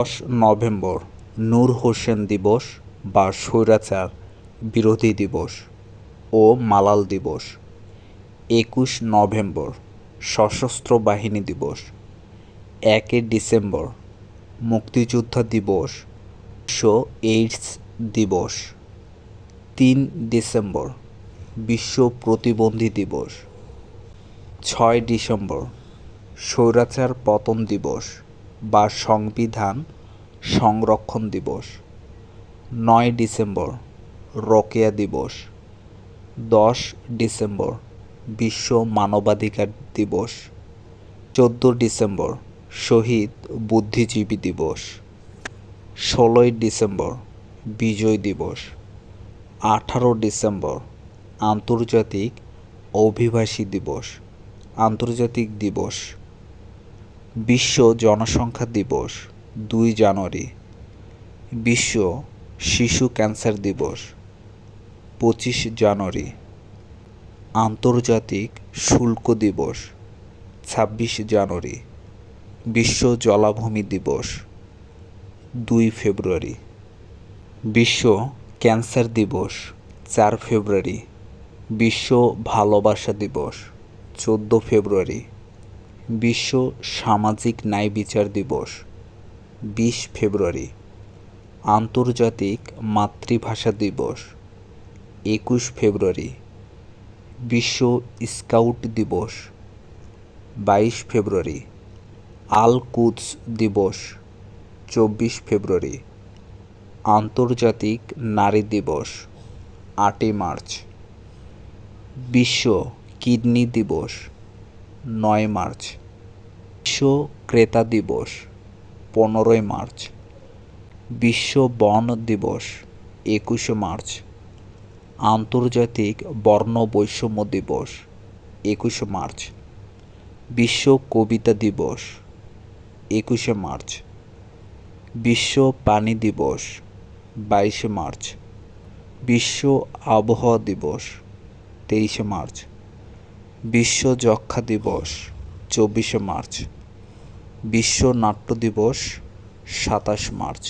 দশ নভেম্বর নূর হোসেন দিবস বা স্বৈরাচার বিরোধী দিবস ও মালাল দিবস। একুশ নভেম্বর সশস্ত্র বাহিনী দিবস। একই ডিসেম্বর মুক্তিযোদ্ধা দিবস। বিশ্ব এইডস দিবস। তিন ডিসেম্বর বিশ্ব প্রতিবন্ধী দিবস। ছয় ডিসেম্বর স্বৈরাচার পতন দিবস। বা সংবিধান সংরক্ষণ দিবস। নয় ডিসেম্বর, রোকেয়া দিবস। দশ ডিসেম্বর, বিশ্ব মানবাধিকার দিবস। চোদ্দ ডিসেম্বর, শহীদ বুদ্ধিজীবী দিবস। ষোলোই ডিসেম্বর, বিজয় দিবস। আঠারো ডিসেম্বর, আন্তর্জাতিক অভিবাসী দিবস। আন্তর্জাতিক দিবস। বিশ্ব জনসংখ্যা দিবস, দুই জানুয়ারি। বিশ্ব শিশু ক্যান্সার দিবস, পঁচিশ জানুয়ারি। আন্তর্জাতিক শুল্ক দিবস, ছাব্বিশ জানুয়ারি। বিশ্ব জলাভূমি দিবস, দুই ফেব্রুয়ারি। বিশ্ব ক্যান্সার দিবস, চার ফেব্রুয়ারি। বিশ্ব ভালোবাসা দিবস, চোদ্দ ফেব্রুয়ারি। বিশ্ব সামাজিক ন্যায় বিচার দিবস, বিশ ফেব্রুয়ারি, আন্তর্জাতিক মাতৃভাষা দিবস, একুশ ফেব্রুয়ারি, বিশ্ব স্কাউট দিবস, বাইশ ফেব্রুয়ারি, আল কুদস দিবস, চব্বিশ ফেব্রুয়ারি, আন্তর্জাতিক নারী দিবস, আটই মার্চ, বিশ্ব কিডনি দিবস নয় মার্চ। বিশ্ব ক্রেতা দিবস, পনেরোই মার্চ। বিশ্ব বন দিবস, একুশে মার্চ। আন্তর্জাতিক বর্ণ বৈষম্য দিবস, একুশে মার্চ। বিশ্ব কবিতা দিবস, একুশে মার্চ। বিশ্ব পানি দিবস, বাইশে মার্চ। বিশ্ব আবহাওয়া দিবস, তেইশে মার্চ। বিশ্ব যক্ষা দিবস চব্বিশে মার্চ। বিশ্ব নাট্য দিবস সাতাশ মার্চ।